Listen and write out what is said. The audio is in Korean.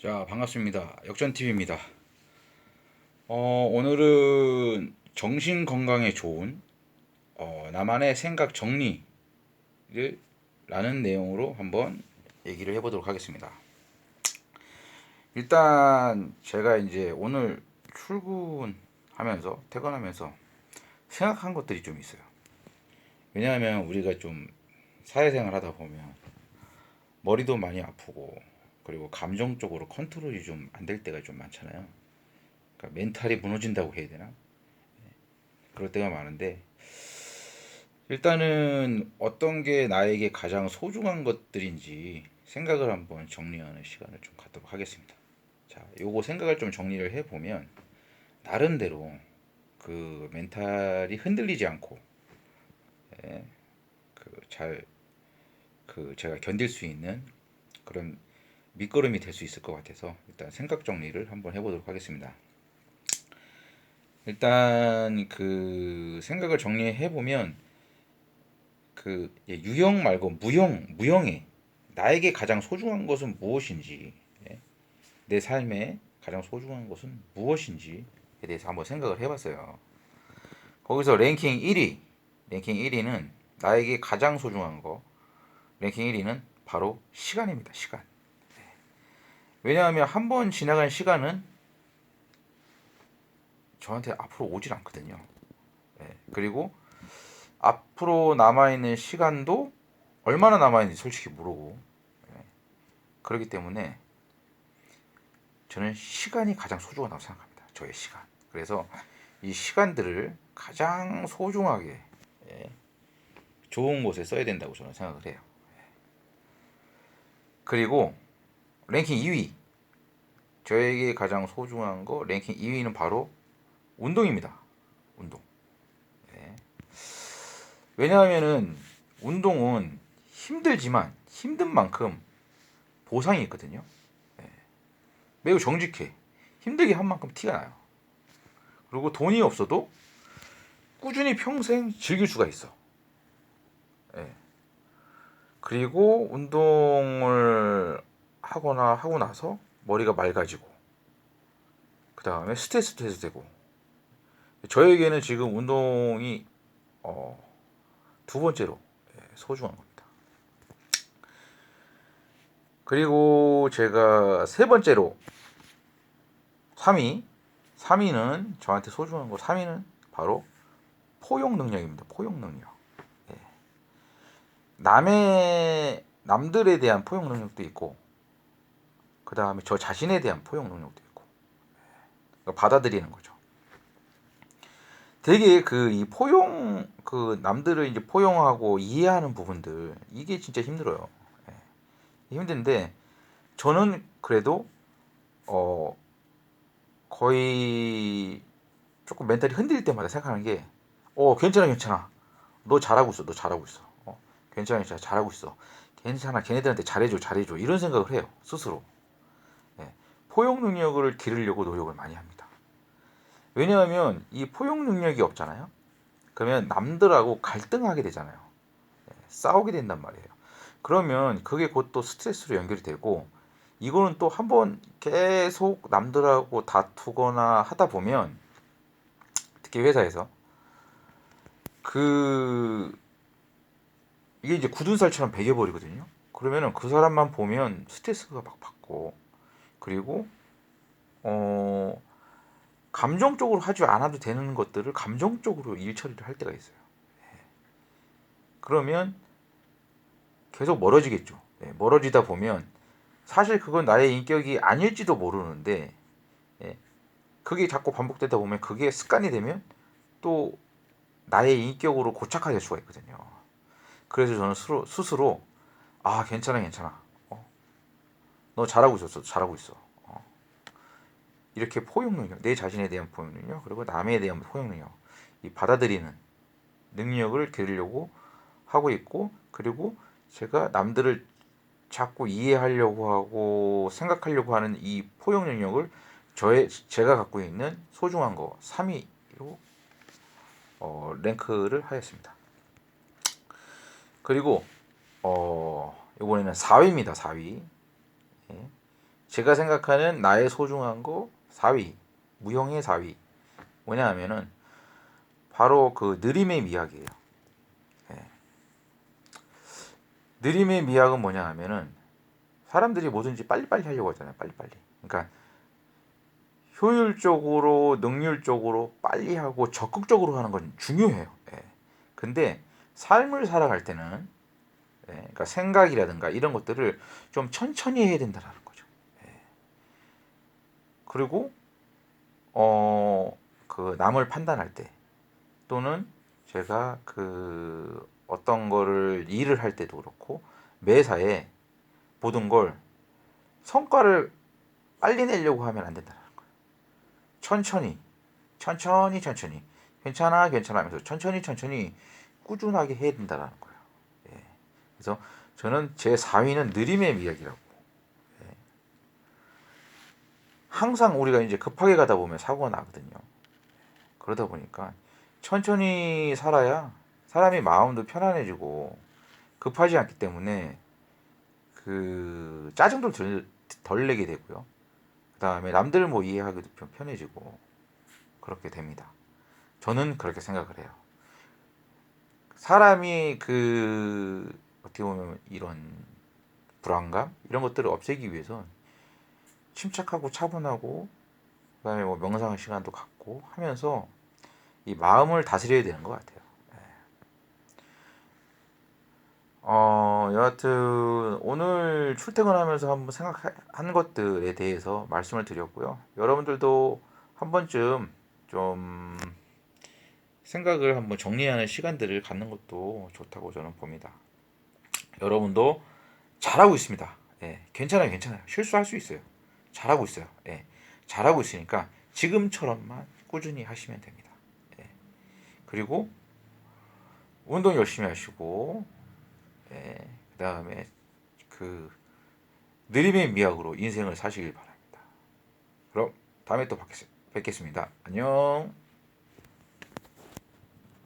자, 반갑습니다. 역전TV입니다. 어, 오늘은 정신 건강에 좋은 어, 나만의 생각 정리를 라는 내용으로 한번 얘기를 해보도록 하겠습니다. 일단 제가 이제 오늘 출근하면서 퇴근하면서 생각한 것들이 좀 있어요. 왜냐하면 우리가 좀 사회생활 하다 보면 머리도 많이 아프고 그리고 감정적으로 컨트롤이 좀 안 될 때가 좀 많잖아요. 그러니까 멘탈이 무너진다고 해야 되나? 예, 그럴 때가 많은데 일단은 어떤 게 나에게 가장 소중한 것들인지 생각을 한번 정리하는 시간을 좀 갖도록 하겠습니다. 자, 요거 생각을 좀 정리를 해 보면 나름대로 그 멘탈이 흔들리지 않고 예, 그잘그 그 제가 견딜 수 있는 그런 밑거름이 될 수 있을 것 같아서 일단 생각 정리를 한번 해보도록 하겠습니다. 일단 그 생각을 정리해 보면 그 예, 유형 말고 무형 무형의 나에게 가장 소중한 것은 무엇인지 예, 내 삶에 가장 소중한 것은 무엇인지에 대해서 한번 생각을 해봤어요. 거기서 랭킹 1위 랭킹 1위는 나에게 가장 소중한 거 랭킹 1위는 바로 시간입니다. 시간. 왜냐하면 한 번 지나간 시간은 저한테 앞으로 오질 않거든요. 예, 그리고 앞으로 남아있는 시간도 얼마나 남아있는지 솔직히 모르고 예, 그렇기 때문에 저는 시간이 가장 소중하다고 생각합니다. 저의 시간. 그래서 이 시간들을 가장 소중하게 예, 좋은 곳에 써야 된다고 저는 생각을 해요. 예. 그리고 랭킹 2위. 저에게 가장 소중한 거 랭킹 2위는 바로 운동입니다. 운동. 네. 왜냐하면은 운동은 힘들지만 힘든 만큼 보상이 있거든요. 네. 매우 정직해. 힘들게 한 만큼 티가 나요. 그리고 돈이 없어도 꾸준히 평생 즐길 수가 있어. 네. 그리고 운동을 하거나 하고 나서 머리가 맑아지고 그 다음에 스트레스도 해소되고 저에게는 지금 운동이 어, 두 번째로 예, 소중한 겁니다. 그리고 제가 세 번째로 3위 3위는 저한테 소중한 거 3위는 바로 포용 능력입니다. 포용 능력. 예. 남의 남들에 대한 포용 능력도 있고 그 다음에 저 자신에 대한 포용 능력도 있고 그러니까 받아들이는 거죠. 되게 그 이 포용 그 남들을 이제 포용하고 이해하는 부분들 이게 진짜 힘들어요. 예. 힘든데 저는 그래도 어 거의 조금 멘탈이 흔들릴 때마다 생각하는 게 어 괜찮아 괜찮아 너 잘하고 있어 너 잘하고 있어 어, 괜찮아 괜찮아 잘하고 있어 괜찮아 걔네들한테 잘해줘 잘해줘 이런 생각을 해요 스스로 포용 능력을 기르려고 노력을 많이 합니다. 왜냐하면 이 포용 능력이 없잖아요. 그러면 남들하고 갈등하게 되잖아요. 네, 싸우게 된단 말이에요. 그러면 그게 곧 또 스트레스로 연결이 되고 이거는 또 한번 계속 남들하고 다투거나 하다 보면 특히 회사에서 그 이게 이제 굳은 살처럼 배겨버리거든요. 그러면은 그 사람만 보면 스트레스가 막 받고 그리고 어 감정적으로 하지 않아도 되는 것들을 감정적으로 일 처리를 할 때가 있어요. 예. 그러면 계속 멀어지겠죠. 네, 멀어지다 보면 사실 그건 나의 인격이 아닐지도 모르는데 예, 그게 자꾸 반복되다 보면 그게 습관이 되면 또 나의 인격으로 고착화될 수가 있거든요. 그래서 저는 스스로, 스스로 아 괜찮아 괜찮아 너 잘하고 있었어. 잘하고 있어. 어. 이렇게 포용 능력, 내 자신에 대한 포용 능력, 그리고 남에 대한 포용 능력, 이 받아들이는 능력을 기르려고 하고 있고, 그리고 제가 남들을 자꾸 이해하려고 하고 생각하려고 하는 이 포용 능력을 저의 제가 갖고 있는 소중한 거 3위로 어, 랭크를 하였습니다. 그리고 어, 이번에는 4위입니다. 4위. 제가 생각하는 나의 소중한 거 4위 무형의 4위 뭐냐 하면은 바로 그 느림의 미학이에요. 예. 느림의 미학은 뭐냐 하면은 사람들이 뭐든지 빨리빨리 하려고 하잖아요. 빨리빨리. 그러니까 효율적으로 능률적으로 빨리 하고 적극적으로 하는 건 중요해요. 예. 근데 삶을 살아갈 때는 예, 그러니까 생각이라든가 이런 것들을 좀 천천히 해야 된다는 거죠. 예. 그리고 어 그 남을 판단할 때 또는 제가 그 어떤 거를 일을 할 때도 그렇고 매사에 모든 걸 성과를 빨리 내려고 하면 안 된다는 거예요. 천천히, 천천히, 천천히, 괜찮아, 괜찮아 하면서 천천히, 천천히 꾸준하게 해야 된다는 거예요. 예. 그래서 저는 제 4위는 느림의 미학이라고. 예. 항상 우리가 이제 급하게 가다 보면 사고가 나거든요. 그러다 보니까 천천히 살아야 사람이 마음도 편안해지고 급하지 않기 때문에 그 짜증도 덜, 덜 내게 되고요. 그 다음에 남들 뭐 이해하기도 좀 편해지고 그렇게 됩니다. 저는 그렇게 생각을 해요. 사람이 그 어떻게 보면 이런 불안감 이런 것들을 없애기 위해선 침착하고 차분하고 그다음에 뭐 명상 시간도 갖고 하면서 이 마음을 다스려야 되는 것 같아요. 예. 어, 여하튼 오늘 출퇴근하면서 한번 생각한 것들에 대해서 말씀을 드렸고요. 여러분들도 한 번쯤 좀 생각을 한번 정리하는 시간들을 갖는 것도 좋다고 저는 봅니다. 여러분도 잘하고 있습니다. 예, 괜찮아요, 괜찮아요. 실수할 수 있어요. 잘하고 있어요. 예, 잘하고 있으니까 지금처럼만 꾸준히 하시면 됩니다. 예, 그리고 운동 열심히 하시고, 예, 그 다음에 그 느림의 미학으로 인생을 사시길 바랍니다. 그럼 다음에 또 뵙겠- 뵙겠습니다. 안녕.